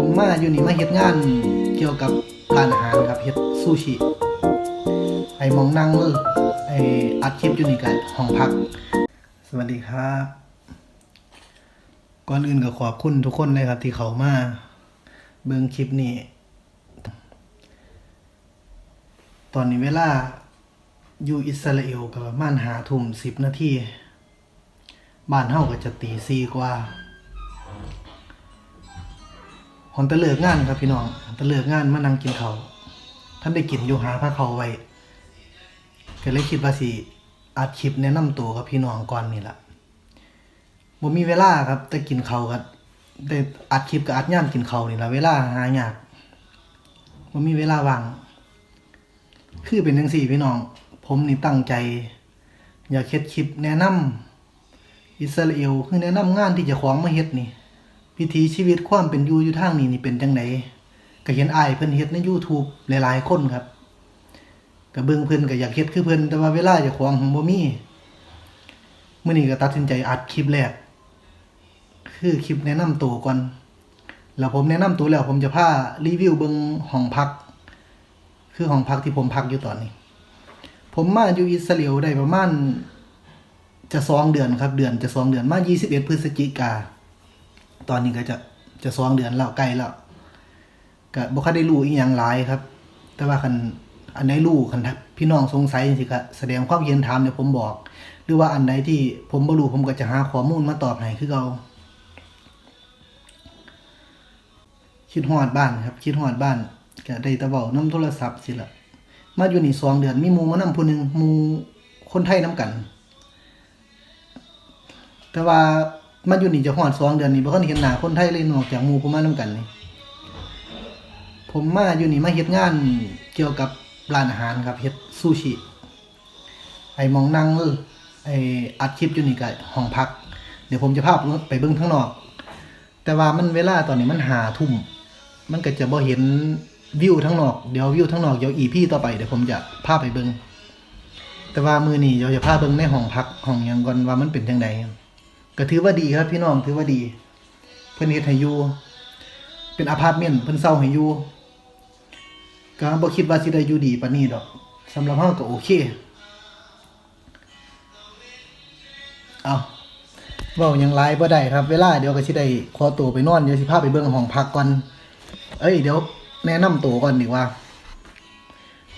ผมมาอยู่นี่มาเฮ็ดงานเกี่ยวกับร้านอาหารครับเฮ็ดซูชิ ไอ้มองนั่งเลยไอ้อัดคลิปอยู่นี่กันห้องพัก สวัสดีครับ ก่อนอื่นก็ขอบคุณทุกคนเลยครับ ที่เขามาเบิ่งคลิปนี้ ตอนนี้เวลาอยู่อิสราเอลก็ประมาณหาทุ่มสิบนาทีบ้านเฮาก็จะตีสี่กว่า อนตะเลิกงานครับพี่น้องตะเลิกงานมานั่งกินเขาท่านได้กินอยู่หาพระเขาไว้ก็เลยคิดว่าสิอัดคลิปแนะนำตัวกับพี่น้องก่อนนี่แหละบ่มีเวลาครับแต่กินเขาวก็ได้อัดคลิปกับอัดย่ามกินเขานี่แหละเวลาหายากบ่มีเวลาว่างคือเป็นจังสี่พี่น้อง ผมนี่ตั้งใจ อยากเฮ็ดคลิปแนะนำอิสราเอลคือแนะนำงานที่จะของมาเฮ็ดนี่ วิถีชีวิตความเป็นอยู่อยู่ทางนี้นี่เป็นจังไดก็เห็นอ้ายเพิ่นเฮ็ดใน YouTube หลายๆคนครับก็เบิ่งเพิ่นก็อยากเฮ็ดคือเพิ่นแต่ว่าเวลาเจ้าของบ่มีมื้อนี้ก็ตัดสินใจอัดคลิปแรกคือคลิปแนะนำตัวก่อนแล้วผมแนะนำตัวแล้ว ผมจะพารีวิวเบิ่งห้องพัก คือห้องพักที่ผมพักอยู่ตอนนี้ ผมมาอยู่อิสราเอลได้ประมาณจะสองเดือนครับ เดือนจะสองเดือนมา21พฤศจิกา ตอนนี้ก็จะจะสองเดือนแล้วใกล้แล้วก็บ่ค่อยได้รู้อีหยังหลายครับ แต่ว่าคันอันไหนรู้คันพี่น้องสงสัยจังซี่ก็แสดงความเย็นถามเดี๋ยวผมบอก หรือว่าอันใดที่ผมบ่รู้ผมก็จะหาข้อมูลมาตอบให้คือเก่าคิดฮอดบ้านครับ คิดฮอดบ้านก็ได้ตะเว้านํโทรศัพท์สิละมาอยู่นี่สองเดือนมีมูมานำผู้หนึ่งมูคนไทยนํกัน แต่ว่า มาอยู่นี่จะฮอดสองเดือนนี่บ่คันเห็นหน้าคนไทยเลยนอกจากหมู่ผมมานํกันนี่ผมมาอยู่นี่มาเฮ็ดงานเกี่ยวกับร้านอาหารครับเฮ็ดซูชิ ไอ้มองนั่งเลยไอ้อัดคลิปอยู่นี่ก็ห้องพัก เดี๋ยวผมจะพาไปเบิ่งข้างนอก แต่ว่ามันเวลาตอนนี้มันหาทุ่ม มันก็จะบ่เห็นวิวทั้งนอก เดี๋ยววิวทั้งนอกเดี๋ยวอีพีต่อไปเดี๋ยวผมจะพาไปเบิ่งแต่ว่ามือนี้เดี๋ยวจะพาเบิ่งในห้องพักห้องยังก่อนว่ามันเป็นจังได ก็ถือว่าดีครับพี่น้องถือว่าดี เพิ่นเฮ็ดให้อยู่เป็นอพาร์ตเมนต์เพิ่นเซาให้อยู่ก็บ่คิดว่าสิได้อยู่ดีปานนี้ดอกสำหรับเฮาก็โอเคเอาเว้ายังหลายบ่ได้ครับ เวลาเดี๋ยวก็สิได้ขอตัวไปนอนเดี๋ยวสิพาไปเบิ่งห้องพักก่อนเอ้ยเดี๋ยวแนะนำตัวก่อนดีกว่า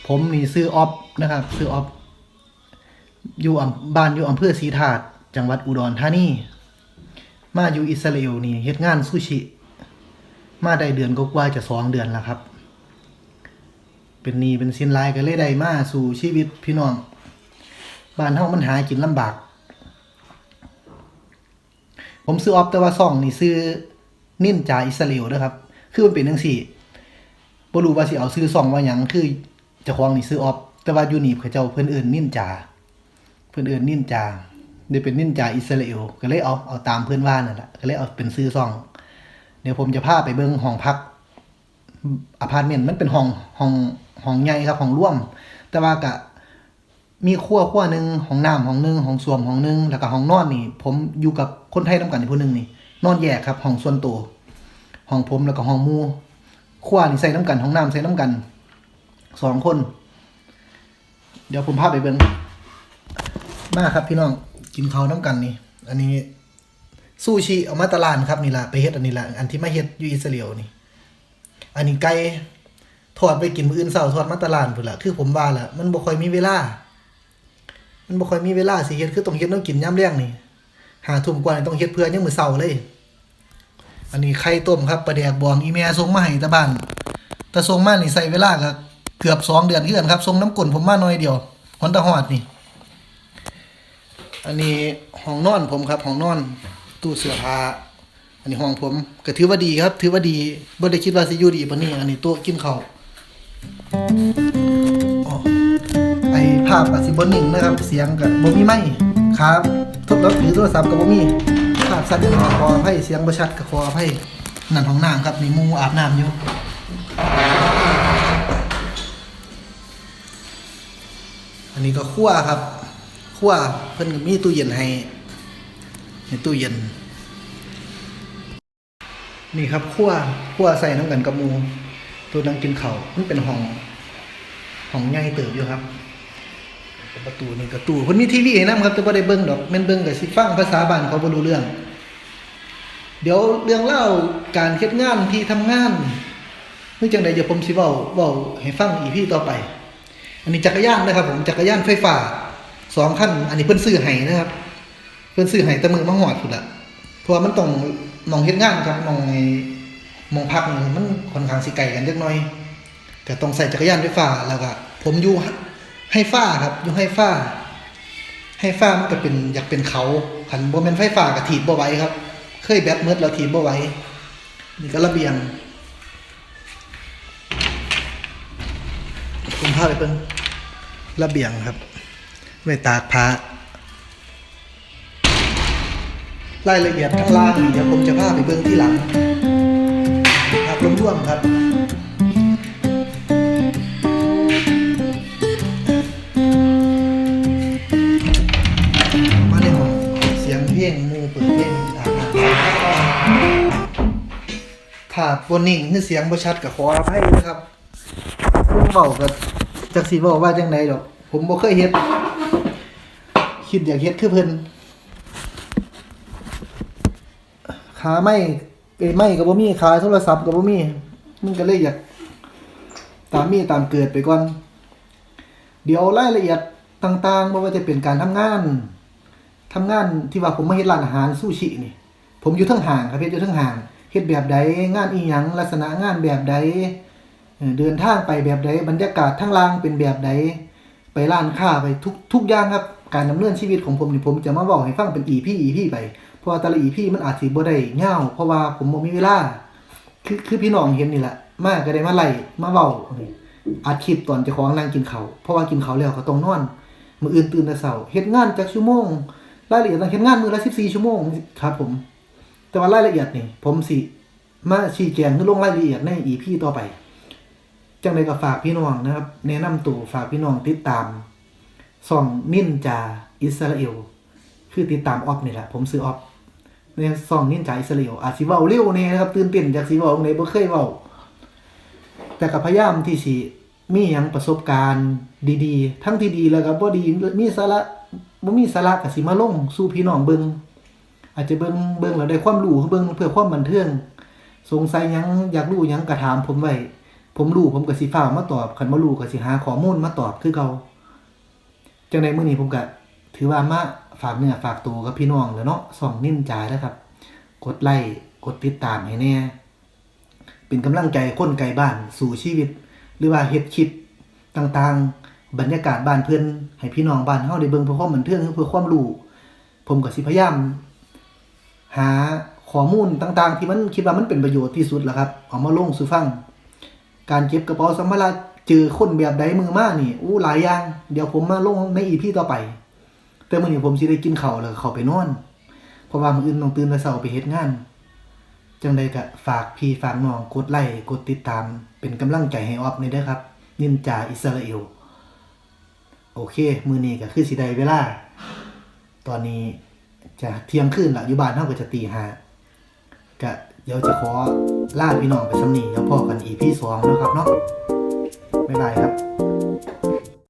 ผมนี่ซื้อออฟนะครับ ซื้อออฟอยู่อำบ้านอยู่อำเภอศรีธาตุ จังหวัดอุดรธานีมาอยู่อิสราเอลนี่เฮ็ดงานซูชิ มาได้เดือนก็กว่าจะสองเดือนแล้วครับ เป็นนีเป็นสินหลายก็เลยได้มาสู่ชีวิตพี่น้องบ้านเฮามันหากินลำบาก ผมซื้อออฟแต่ว่าซ่องนี่ซื้อนิ่นจาอิสราเอลนะครับ คือมันเป็นจังซี่บ่รู้ว่าสิเอาซื้อซ่องว่าหยังคือจ้าของนี่ซื้อออฟแต่ว่าอยู่นี่เขาเจ้าเพิ่นเอิ้นนิ่นจาเพิ่นเอิ้นนิ่นจา ได้เป็นนินจาอิสราเอลก็เลยเอาเอาตามเพิ่อนว่านั่นแหละก็เลยเอาเป็นซื้อซอง เดี๋ยวผมจะพาไปเบิ่งห้องพักอพาร์ตเมนต์มันเป็นห้องห้องห้องใหญ่ครับห้องร่วม แต่ว่าก็มีครัวครัวหนึ่งห้องน้ำห้องหนึ่งห้องส้วมห้องหนึ่งแล้วก็ห้องนอนนี่ ผมอยู่กับคนไทยนํกันอีกผู้หนึ่งนี่ นอนแยกครับห้องส่วนตัวห้องผมแล้วก็ห้องมู่ครัวนี่ใส่น้ำกันห้องน้ำใส่น้ำกันสองคน เดี๋ยวผมพาไปเบิ่งมาครับพี่น้อง กินข้าวน้ำกันนี่ อันนี้ซูชิเอามาตลาดครับนี่ละไปเฮ็ดอันนี้ละอันที่มาเฮ็ดอยู่อิสราเอลนี่ อันนี้ไก่ทอดไปกินมื้ออื่นเช้าทอดมาตลาดพุ่นละคือผมว่าละมันบ่ค่อยมีเวลา มันบ่ค่อยมีเวลาสิเฮ็ดคือต้องเฮ็ดต้องกินยามแลงนี่หาทุ่มกว่านี่ต้องเฮ็ดเพื่อยามมื้อเช้าเลย อันนี้ไข่ต้มครับปลาแดกบองอีแม่ส่งมาให้ตะบ้านแต่ส่งมานี่ใส่เวลาก็เกือบสองเดือนคือกันครับส่งน้ำกลนผมมาหน่อยเดียวฮอนตะฮอดนี่ อันนี้ห้องนอนผมครับห้องนอนตู้เสื้อผ้าอันนี้ห้องผมก็ถือว่าดีครับ ถือว่าดีบ่ได้คิดว่าสิอยู่ดีปานนี้อันนี้โต๊ะกินข้าวอ๋อไอภาพอาจสิบ่นิ่งนะครับ เสียงก็บ่มีไม้ครับทุบแล้วถือโทรศัพท์ก็บ่มีภาพสั้นก็ขออภัยเสียงบ่ชัดก็ขออภัยนั่นห้องน้ำครับนี่มูอาบน้ำอยู่อันนี้ก็คั่วครับ คั่วเพิ่นก็มีตู้เย็นให้ในตู้เย็น นี่ครับขั้วขั้วใส่น้ำกันกับมูตัวนั่งกินเขาวมันเป็นห้องห้องใหญ่เติบอยู่ครับประตูนี่ประตูเพิ่นมีทีวีให้นํครับแต่บ่ได้เบิ่งดอกแม่นเบิ่งก็สิฟังภาษาบ้านเขาบ่รู้เรื่อง เดี๋ยวเรื่องเล่าการเฮ็ดงานที่ทำงานนี่จังไดเดี๋ยวผมสิเว้าเว้าให้ฟังอีพี่ต่อไป อันนี้จักรยานนะครับผมจักรยานไฟฟ้า สองคันอันนี้เพิ่นซื้อให้นะครับ เพิ่นซื้อให้แต่มือมาฮอดพุ่นละเพราะว่ามันต้องมองเฮ็ดงานครับมองไอ้มองพักมันค่อนข้างสิไกลกันจักน่อยก็ต้องใส่จักรยานไฟฟ้าแล้วก็ผมอยู่ให้ฟ้าครับอยู่ให้ฟ้า ให้ฟ้ามันก็เป็นอยากเป็นเขาคันบ่แม่นไฟฟ้าก็ถีบบ่ไหวครับ เคยแบตเมิดแล้วถีบบ่ไหวนี่ก็ระเบียงผมพาไปเบิ่งระเบียงครับ ไว้ตากผ้ารายละเอียดข้างล่างเดี๋ยวผมจะพาไปเบิ่งที่หลังภาพรวมๆครับมาในห้องเสียงเพลงหมูเปิดเพลงอาบน้ำถ้าบนนิ่งคือเสียงบ่ชัดก็ขออภัยนะครับผมเว้าก็จักสิเว้าว่าจังไดดอก ผมบ่เคยเฮ็ด คิดอยากเฮ็ดคือเพิ่นขาไม่เอ้ไม่ก็บ่มีขาโทรศัพท์ก็บ่มีมันก็เลยอยากตามมีตามเกิดไปก่อน เดี๋ยวรายละเอียดต่างๆบ่ว่าจะเป็นการทำงานทำงานที่ว่าผมมาเฮ็ดร้านอาหารซูชินี่ ผมอยู่ทั้งห่างครับเฮ็ดอยู่ทั้งห่างเฮ็ดแบบใดงานอีหยังลักษณะงานแบบใดเอ่อเดินทางไปแบบใดบรรยากาศทั้งล่างเป็นแบบใด ไปร้านค้าไปทุกทุกอย่างครับ การดำเนินชีวิตของผมนี่ผมจะมาเว้าให้ฟังเป็น EP EP ไป เพราะว่าแต่ละ EP มันอาจสิบ่ได้ยาวเพราะว่าผมบ่มีเวลา คือคือพี่น้องเห็นนี่แหละ มาก็ได้มาไล่มาเว้าอัดคลิปตอนจ้าของนั่งกินเขาเพราะว่ากินเขาแล้วก็ต้องนอนมืออื่นตื่นแต่เช้าเฮ็ดงานจักชั่วโมง รายละเอียดต้องเฮ็ดงานมือละ14ชั่วโมงครับ ผม แต่ว่ารายละเอียดนี่ ผมสิมาชี้แจงคือลงรายละเอียดใน EP ต่อไป จังไดก็ฝากพี่น้องนะครับ แนะนำตัวฝากพี่น้องติดตามส่องนินจาอิสราเอล คือติดตามออฟนี่แหละผมซื้อออฟในส่องนินจาอิสราเอลอาจสิเว้าเร็วแนี่ยนะครับตื่นเต้นจากสิเว้าในบ่เคยเว้าแต่ก็พยายามที่สิมีหยังประสบการณ์ดีๆ ทั้งที่ดีแล้วก็บ่ดีมีสาระบ่มีสาระก็สิมาลงสู่พี่น้องเบิ่งอาจจะเบิ่งเบิ่งแล้วได้ความรู้เบิ่งเพื่อความบันเทิงสงสัยหยังอยากรู้หยังก็ถามผมไว้ ผมรู้ผมก็สิฟ้ามาตอบคันบ่รู้ก็สิหาข้อมูลมาตอบคือเก่าจังไดมื้อนี้ผมก็ถือว่ามาฝากเนื้อฝากตัวกับพี่น้องแล้วเนาะส่องนิ่มจานะครับ กดไลค์กดติดตามให้แน่ เป็นกำลังใจคนไกลบ้านสู่ชีวิต หรือว่าเฮ็ดคลิปต่างๆ บรรยากาศบ้านเพื่อนให้พี่น้องบ้านเฮาได้เบิ่งเพื่อความบันเทิงเพื่อความรู้ผมก็สิพยายาม หาข้อมูลต่างๆ ที่มันคิดว่ามันเป็นประโยชน์ที่สุดแล่ะครับ เอามาลงสู่ฟัง การเก็บกระเป๋าสัมภาระเจอคนแบบใดมือมากนี่อู้หลายอย่างเดี๋ยวผมมาลงใน EP ต่อไป แต่มื้อนี้ผมสิได้กินข้าวแล้วเข้าไปนอนเพราะว่ามื้ออื่นต้องตื่นแต่เช้าไปเฮ็ดงาน จังใดก็ฝากพี่ฝากน้องกดไลค์กดติดตาม เป็นกำลังใจให้ออฟนี่เด้อครับ นินจาอิสราเอล โอเค มือนี้ก็คือสิได้เวลา ตอนนี้จะเที่ยงคืนละอยู่บ้านเฮาก็จะตีหาก็ เดี๋ยวจะขอลาพี่น้องไปสำนีแล้วพอกันอีพี่สองนะครับเนาะบ๊ายบายครับ